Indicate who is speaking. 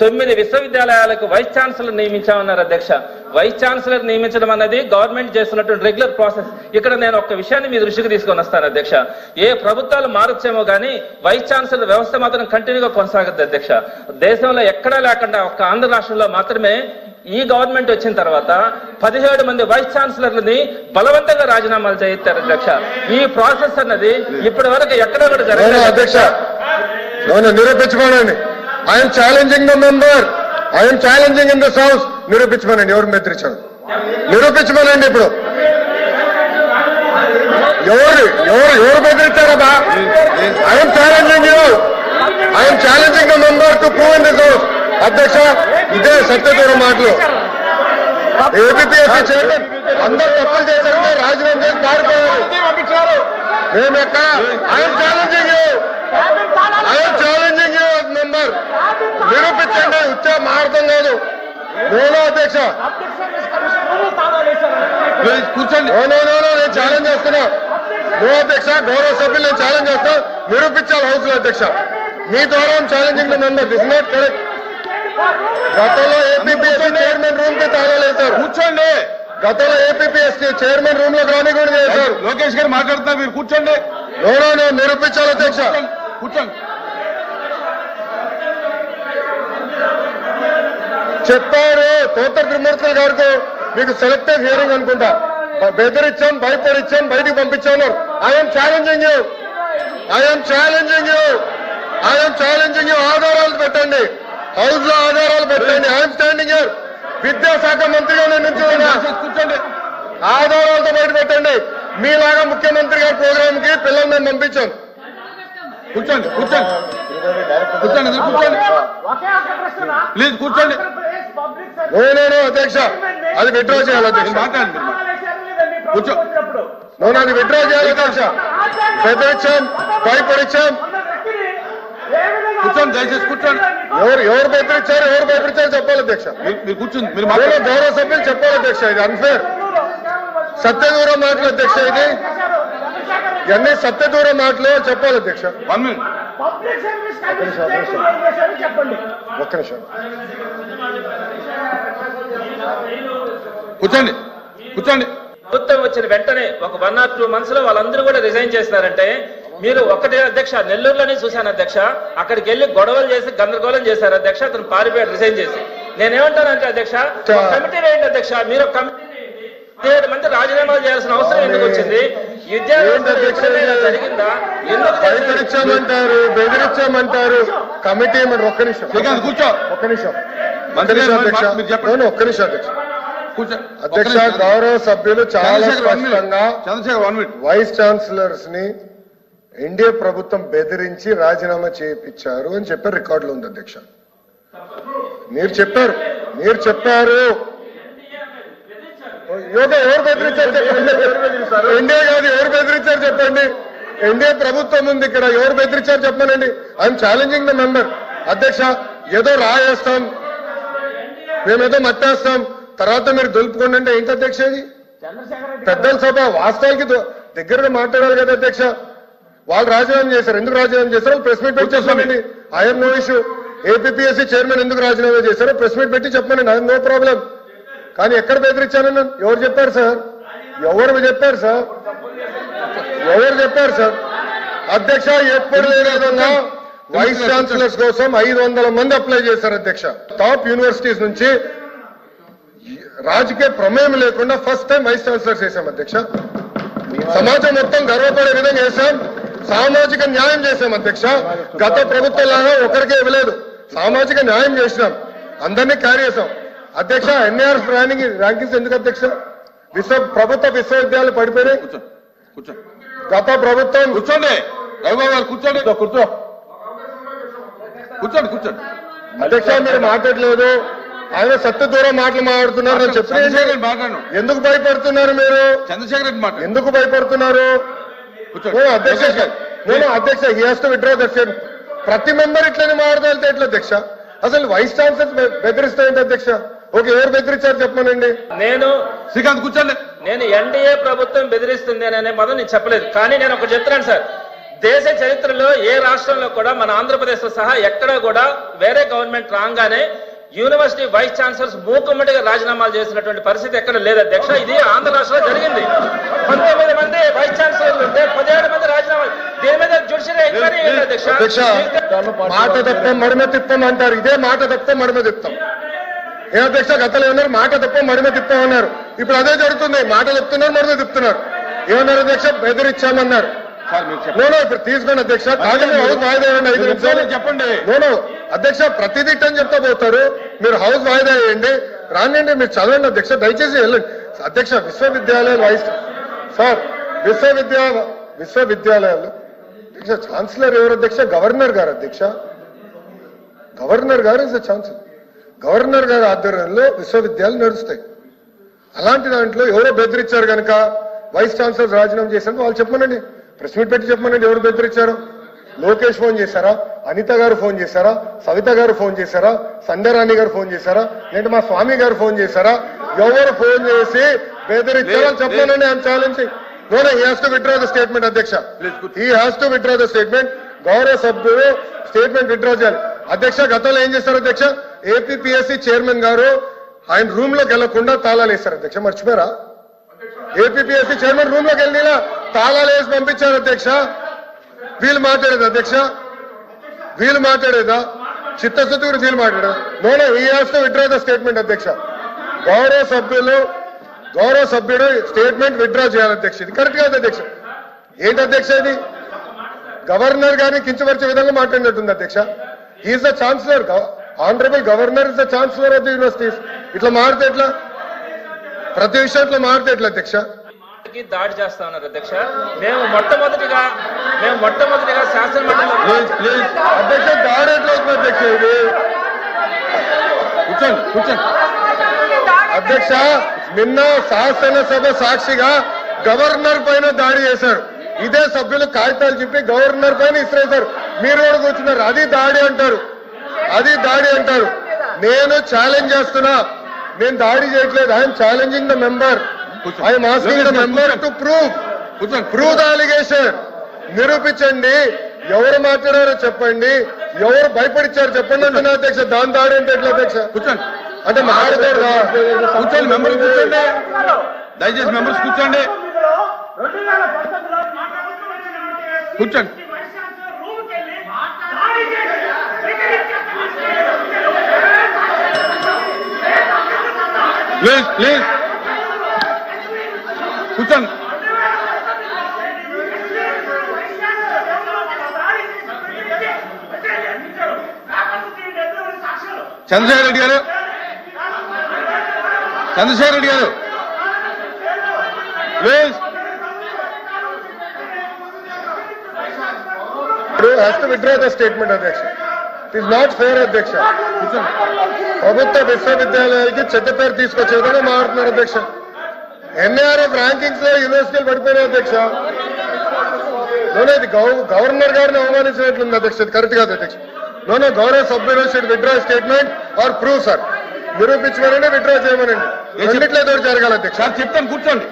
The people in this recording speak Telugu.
Speaker 1: తొమ్మిది విశ్వవిద్యాలయాలకు వైస్ ఛాన్సలర్ నియమించామన్నారు అధ్యక్ష. వైస్ ఛాన్సలర్ నియమించడం అన్నది గవర్నమెంట్ చేస్తున్నటువంటి రెగ్యులర్ ప్రాసెస్. ఇక్కడ నేను ఒక విషయాన్ని మీ దృష్టికి తీసుకొని వస్తాను అధ్యక్ష. ఏ ప్రభుత్వాలు మారొచ్చేమో కానీ వైస్ ఛాన్సలర్ వ్యవస్థ మాత్రం కంటిన్యూగా కొనసాగుద్ది అధ్యక్ష. దేశంలో ఎక్కడా లేకుండా ఒక్క ఆంధ్ర రాష్ట్రంలో మాత్రమే ఈ గవర్నమెంట్ వచ్చిన తర్వాత పదిహేడు మంది వైస్ ఛాన్సలర్లని బలవంతంగా రాజీనామాలు చేయిస్తారు అధ్యక్ష. ఈ ప్రాసెస్ అన్నది ఇప్పటి వరకు ఎక్కడ కూడా జరగలేదు
Speaker 2: అధ్యక్ష? I'm challenging the member I'm challenging in this house నిరూపించమనండి ఎవరు బెదిరించారు నిరూపించమనండి ఇప్పుడు. ఎవరు ఎవరు ఎవరు బెదిరించారబ్బా I'm challenging you I'm challenging the member to prove in this house అధ్యక్ష ఇదే సత్యదూరం మాటలు. ఏపీఎస్సీ చైర్మన్ అందరు తప్పులు చేశారంటే రాజీనామా చేసి దారిపోయారు. మేము ఎక్కడ I'm challenging you I'm challenging you member నిరూపించండి ఉచ్చ మారతం కాదు నేను అధ్యక్ష.
Speaker 3: కూర్చోండి.
Speaker 2: నేను ఛాలెంజ్ చేస్తున్నా. నో అధ్యక్ష గౌరవ సభ్యులు నేను ఛాలెంజ్ చేస్తా. నిరూపించాలి హౌస్లో అధ్యక్ష. మీ ద్వారా challenging member this not correct గతంలో ఏపీఎస్సీ చైర్మన్ రూమ్కి తాళాలేశారు
Speaker 3: కూర్చోండి.
Speaker 2: గతంలో ఏపీఎస్సీ చైర్మన్ రూమ్లో రాని కూడా చేశారు.
Speaker 3: లోకేష్ గారు మాట్లాడుతున్నారు మీరు కూర్చోండి.
Speaker 2: నో నో నో నిరూపించాలి అధ్యక్ష.
Speaker 3: కూర్చోండి.
Speaker 2: చెప్పారు తోట త్రిమూర్తులు గారికి మీకు సెలెక్టివ్ హియరింగ్ అనుకుంటా. బ- బెదిరించాం భయపడిచ్చాం బయటికి పంపించాను I'm challenging you I'm challenging you I'm challenging you ఆధారాలు పెట్టండి. హౌస్లో ఆధారాలు పెట్టండి. ఐఎమ్ స్టాండింగ్ యూర్ విద్యాశాఖ మంత్రిగా నేను
Speaker 3: కూర్చోండి.
Speaker 2: ఆధారాలతో బయట పెట్టండి. మీలాగా ముఖ్యమంత్రి గారి ప్రోగ్రామ్కి పిల్లల్ని మేము పంపించాం.
Speaker 3: కూర్చోండి కూర్చోండి. కూర్చోండి కూర్చోండి. ప్లీజ్ కూర్చోండి.
Speaker 2: నేనేను అధ్యక్ష అది విత్డ్రా చేయాలి అధ్యక్ష.
Speaker 3: కూర్చో.
Speaker 2: నేను అది విత్డ్రా చేయాలి అధ్యక్ష. బెదిరించాం భయపడిచ్చాం
Speaker 3: కూర్చోండి దయచేసి కూర్చోండి.
Speaker 2: ఎవరు ఎవరు బెదిరించారు ఎవరు భయపడిచారు చెప్పాలి అధ్యక్ష.
Speaker 3: మీరు- కూర్చోండి మీరు
Speaker 2: నేను
Speaker 3: మాట్లాడండి.
Speaker 2: గౌరవ సభ్యులు చెప్పాలి అధ్యక్ష ఇది అన్ఫేర్ సత్యదూరం మాటలు అధ్యక్ష ఇది ఇవన్నీ సత్యదూరం మాటలు చెప్పాలి అధ్యక్ష.
Speaker 3: One minute
Speaker 4: public service commission చేయకుండా ఏం చేశారో చెప్పండి.
Speaker 2: ఒక్క నిమిషం.
Speaker 3: కూర్చోండి కూర్చోండి.
Speaker 1: ప్రభుత్వం వచ్చిన వెంటనే ఒక వన్ ఆర్ టూ మంత్స్లో వాళ్ళందరూ కూడా రిజైన్ చేస్తారంటే మీరు ఒకటే అధ్యక్ష నెల్లూరులోనే చూశాను అధ్యక్ష అక్కడికి వెళ్ళి గొడవలు చేసి గందరగోళం చేశారు అధ్యక్ష అతను పారిపోయాడు రిజైన్ చేసి. నేనేమంటానంటే అధ్యక్ష కమిటీ వేయండి అధ్యక్ష? మీరు కమిటీ పదిహేడు మంది రాజీనామాలు చేయాల్సిన అవసరం ఎందుకు వచ్చింది?
Speaker 2: భయపడిచ్చామంటారు బెదిరించామంటారు కమిటీ ఏమని ఒక్క నిమిషం.
Speaker 3: కూర్చో.
Speaker 2: ఒక్క నిమిషం.
Speaker 3: మంత్రి మీరు చెప్పండి.
Speaker 2: ఒక్క నిమిషం అధ్యక్ష. అధ్యక్ష. గౌరవ సభ్యులు చాలా స్పష్టంగా వైస్ ఛాన్సలర్స్ని ఎన్డీఏ ప్రభుత్వం బెదిరించి రాజీనామా చేయించారు అని చెప్పి రికార్డులో ఉంది అధ్యక్ష. మీరు చెప్పారు. మీరు చెప్పారు. యోగా ఎవరు బెదిరించారు చెప్పండి? ఎన్డీఏ కాదు ఎవరు బెదిరించారు చెప్పండి? ఎన్డీఏ ప్రభుత్వం ఉంది ఇక్కడ ఎవరు బెదిరించారు చెప్పనండి? ఐఎమ్ ఛాలెంజింగ్ ద మెంబర్ అధ్యక్ష ఏదో రాయేస్తాం. మేమేదో మత్తేస్తాం తర్వాత మీరు దులుపుకోండి అంటే ఏంటి అధ్యక్ష ఇది? పెద్దల సభ వాస్తవానికి దగ్గరగా మాట్లాడాలి కదా అధ్యక్ష. వాళ్ళు రాజీనామా చేశారు. ఎందుకు రాజీనామా చేశారో? ప్రెస్ మీట్ పెట్టి చెప్పానండి I'm no issue APSC chairman ఎందుకు రాజీనామా చేశారో ప్రెస్ మీట్ పెట్టి చెప్పానండి ఐఎమ్ నో ప్రాబ్లం కానీ ఎక్కడ బెదిరించానని ఎవరు చెప్పారు సార్? ఎవరు చెప్పారు సార్? ఎవరు చెప్పారు సార్? అధ్యక్ష ఎప్పుడు లేని విధంగా వైస్ ఛాన్సలర్స్ కోసం ఐదు వందల మంది అప్లై చేశారు అధ్యక్ష. టాప్ యూనివర్సిటీస్ నుంచి రాజకీయ ప్రమేయం లేకుండా ఫస్ట్ టైం వైస్ ఛాన్సలర్స్ చేశాం అధ్యక్ష. సమాజం మొత్తం గర్వపడే విధంగా చేశాం. సామాజిక న్యాయం చేశాం అధ్యక్ష. గత ప్రభుత్వం లాగా ఒకరికే ఇవ్వలేదు. సామాజిక న్యాయం చేసినాం. అందరినీ క్యారీ చేశాం. అధ్యక్ష ఎన్ఆర్ ర్యాంకింగ్ ర్యాంకింగ్స్ ఎందుకు అధ్యక్ష? విశ్వ ప్రభుత్వ విశ్వవిద్యాలయాలు పడిపోయినాయి
Speaker 3: కూర్చో కూర్చో.
Speaker 2: గత ప్రభుత్వం
Speaker 3: కూర్చోండి. రఘుబాబు గారు కూర్చోండి. కూర్చో. కూర్చోండి కూర్చోండి.
Speaker 2: అధ్యక్ష మీరు మాట్లాడలేదు. ఆయన సత్య దూరం మాటలు మాట్లాడుతున్నారు. నేను చెప్పిన ఎందుకు భయపడుతున్నారు మీరు?
Speaker 3: చంద్రశేఖర్ రెడ్డి మాట్లాడు.
Speaker 2: ఎందుకు భయపడుతున్నారు? అధ్యక్ష నేను అధ్యక్ష he has to withdraw that ప్రతి మెంబర్ ఇట్లనే మాట్లాడితే ఎట్లా అధ్యక్ష? అసలు వైస్ ఛాన్సలర్ బెదిరిస్తాయంటే అధ్యక్ష? ఓకే ఎవరు బెదిరించారు చెప్పమనండి?
Speaker 1: నేను
Speaker 3: శ్రీకాంత్ కూర్చోండి.
Speaker 1: నేను ఎన్డీఏ ప్రభుత్వం బెదిరిస్తుంది అనే పదం నేను చెప్పలేదు. కానీ నేను ఒకటి చెప్తున్నాను సార్. దేశ చరిత్రలో ఏ రాష్ట్రంలో కూడా మన ఆంధ్రప్రదేశ్ సహా ఎక్కడా కూడా వేరే గవర్నమెంట్ రాగానే యూనివర్సిటీ వైస్ ఛాన్సలర్స్ మూకుమ్మడిగా రాజీనామాలు చేసినటువంటి పరిస్థితి ఎక్కడ లేదు. అధ్యక్ష ఇది ఆంధ్ర రాష్ట్రంలో జరిగింది. పంతొమ్మిది మంది వైస్ ఛాన్సలర్లు ఉంటే పదిహేడు మంది రాజీనామాలు దీని మీద జ్యుడిషియల్ ఎంక్వైరీ అధ్యక్ష?
Speaker 2: మాట తప్ప మడిమ తిప్పం అంటారు. ఇదే మాట తప్ప మడిమ తిప్తాం ఏ అధ్యక్ష గతంలో ఏమన్నారు మాట తప్ప మడిమ తిప్పాం అన్నారు ఇప్పుడు అదే జరుగుతుంది. మాట చెప్తున్నారు మడిమ తిప్పుతున్నారు. ఏమన్నారు అధ్యక్ష? బెదిరిచ్చామన్నారు.
Speaker 3: సార్ మీరు చెప్పండి.
Speaker 2: నోనో ఇప్పుడు తీసుకోండి అధ్యక్ష. ఐదు నిమిషాలు.
Speaker 3: చెప్పండి.
Speaker 2: నోనో అధ్యక్ష ప్రతిదీ అని చెప్తా పోతారు. మీరు హౌస్ వాయిదా వేయండి. రానండి మీరు చదవండి అధ్యక్ష. దయచేసి వెళ్ళండి. అధ్యక్ష విశ్వవిద్యాలయాలు వైస్ సార్ విశ్వవిద్యా విశ్వవిద్యాలయాలు అధ్యక్ష ఛాన్సలర్ ఎవరు అధ్యక్ష? గవర్నర్ గారు అధ్యక్ష. గవర్నర్ గారు ఇస్ ఛాన్సలర్. గవర్నర్ గారి ఆధ్వర్యంలో విశ్వవిద్యాలయాలు నడుస్తాయి. అలాంటి దాంట్లో ఎవరో బెదిరించారు కనుక వైస్ ఛాన్సలర్ రాజీనామా చేశారు వాళ్ళు చెప్పమనండి. ప్రెస్ మీట్ పెట్టి చెప్పమనండి ఎవరు బెదిరించారు లోకేష్ ఫోన్ చేశారా? అనిత గారు ఫోన్ చేశారా? సవిత గారు ఫోన్ చేశారా? సంధ్యారాణి గారు ఫోన్ చేశారా? లేదంటే మా స్వామి గారు ఫోన్ చేశారా? ఎవరు ఫోన్ చేసి బెదిరించారో
Speaker 3: లేదు,
Speaker 2: చెప్పమనండి I'm challenge no he has to withdraw the statement అధ్యక్ష. He has to withdraw the statement గౌరవ సభ్యులు స్టేట్మెంట్ విత్డ్రా చేయాలి. అధ్యక్ష గతంలో ఏం చేశారు అధ్యక్ష? ఏపీఎస్సి చైర్మన్ గారు ఆయన రూమ్లోకి వెళ్ళకుండా తాళాలు వేశారు అధ్యక్ష. మర్చిపోయారా? ఏపీఎస్సి చైర్మన్ రూమ్లోకి వెళ్ళినా తాళాలు వేసి పంపించారు అధ్యక్ష. వీళ్ళు మాట్లాడేది అధ్యక్ష? వీళ్ళు మాట్లాడేదా? చిత్తశుద్ధి గురించి వీళ్ళు మాట్లాడేదా? No no he has to withdraw the statement అధ్యక్ష. గౌరవ సభ్యులు గౌరవ సభ్యుడు స్టేట్మెంట్ విత్డ్రా చేయాలి అధ్యక్ష. ఇది కరెక్ట్ కాదు అధ్యక్ష. ఏంటి అధ్యక్ష ఇది? గవర్నర్ గారిని కించపరిచే విధంగా మాట్లాడినట్టుంది అధ్యక్ష. Is the chancellor honourable governor is the chancellor of the universities ఇట్లా మారితే ఎట్లా? ప్రతి విషయం ఇట్లా మారితే ఎట్లా అధ్యక్ష?
Speaker 1: దాడి చేస్తా ఉన్నారు అధ్యక్ష. మేము మొట్టమొదటిగా మేము మొట్టమొదటిగా
Speaker 3: ప్లీజ్
Speaker 2: అధ్యక్ష దాడి ఎట్లా అవుతుంది అధ్యక్ష ఇది?
Speaker 3: కూర్చోండి కూర్చోండి.
Speaker 2: అధ్యక్ష నిన్న శాసనసభ సాక్షిగా గవర్నర్ పైన దాడి చేశారు. ఇదే సభ్యులు కాగితాలు చెప్పి గవర్నర్ పైన ఇసిరేశారు. మీరు కూడా కూర్చున్నారు. అది దాడి అంటారు. అది దాడి అంటారు. నేను ఛాలెంజ్ చేస్తున్నా. నేను దాడి చేయట్లేదు. I'm challenging the member I'm asking the member to prove
Speaker 3: కూర్చోండి
Speaker 2: ప్రూవ్ ద అలిగేషన్ నిరూపించండి. ఎవరు మాట్లాడారో చెప్పండి. ఎవరు భయపడిచ్చారు చెప్పండి. అంటున్నా అధ్యక్ష దాని దాడి అంటే ఎట్లా అధ్యక్ష?
Speaker 3: కూర్చోండి.
Speaker 2: అంటే మాట్లాడదా
Speaker 3: కూర్చోండి కూర్చోండి. దయచేసి మెంబర్స్ కూర్చోండి. కూర్చోండి. ప్లీజ్ ప్లీజ్ కూర్చోండి చంద్రశేఖర్ రెడ్డి గారు. చంద్రశేఖర్ రెడ్డి గారు. ప్లీజ్
Speaker 2: ఇప్పుడు టు విత్డ్రా ద స్టేట్మెంట్ అధ్యక్ష ఇస్ నాట్ ఫేర్ అధ్యక్ష ప్రభుత్వ విశ్వవిద్యాలయాలకి చెడ్డ పేరు తీసుకొచ్చే విధంగా మారుతున్నారు అధ్యక్ష ఎన్ఆర్ఎఫ్ ర్యాంకింగ్స్లో యూనివర్సిటీలు పడిపోయినాయి అధ్యక్ష నోనో ఇది గవ- గవర్నర్ గారిని అవమానించినట్లుంది అధ్యక్ష కరెక్ట్ కాదు అధ్యక్ష నోనో గౌరవ సభ్యులు should withdraw statement or prove sir నిరూపించమనండి withdraw చేయమనండి. రెండిట్లో జరగాలి అధ్యక్ష
Speaker 3: చెప్తాను కూర్చోండి.